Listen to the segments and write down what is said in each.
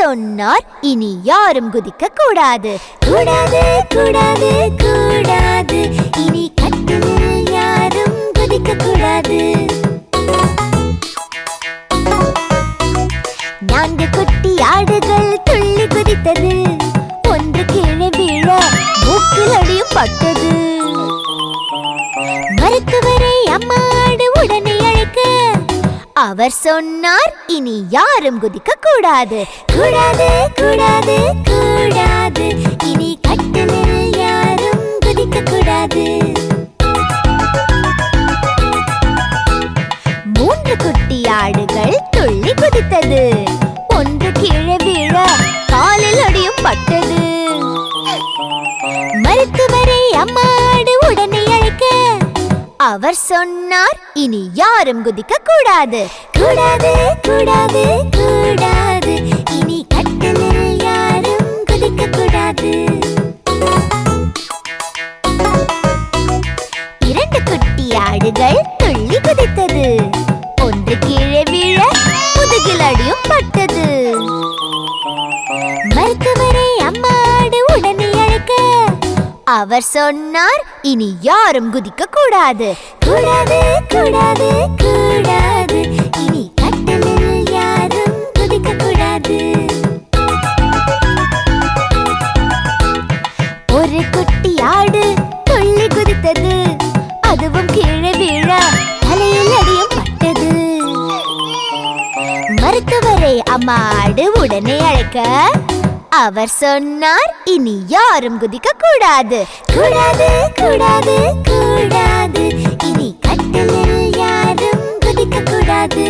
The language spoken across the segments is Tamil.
சொன்னார் இனி யாரும் குதிக்க கூடாது கூடாது கூடாது. கூடாது இனி கட்டிலில் யாரும் குதிக்க கூடாது நான்கு அவர் சொன்னார் இனி யாரும் குதிக்க கூடாது கூடாது கூடாது. கூடாது இனி கட்டிலில் யாரும் குதிக்க கூடாது மூன்று குட்டி ஆடுகள் துள்ளி குதித்தது. ஒன்று கீழே வீழ காலில் அடியும் பட்டது. மருத்துவரை அம்மாடு உடனே அவர் சொன்னார் இனி யாரும் குதிக்க கூடாது கூடாது கூடாது. கூடாது இனி கட்டிலில் யாரும் குதிக்க கூடாது இரண்டு குட்டி ஆடுகள் துள்ளி குதித்தது. அவர் சொன்னார் இனி யாரும் குதிக்க கூடாது கூடாது கூடாது. கூடாது இனி கட்டலில் யாரும் குதிக்க கூடாது ஒரு குட்டி ஆடு துள்ளி குதித்தது. அதுவும் கீழே வீழ தலையில் அடியும் பட்டது. மருத்துவரை அம்மா ஆடு உடனே அழைக்க அவர் சொன்னார் இனி யாரும் குதிக்க கூடாது கூடாது கூடாது. கூடாது இனி கட்டலில் யாரும் குதிக்க கூடாது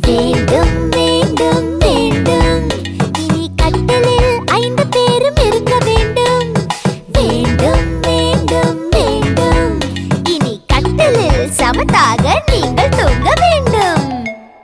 வேண்டும் வேண்டும் வேண்டும். இனி கட்டலில் ஐந்து பேரும் இருக்க வேண்டும். வேண்டும் வேண்டும் வேண்டும். இனி கட்டலில் சமத்தாக நீங்கள்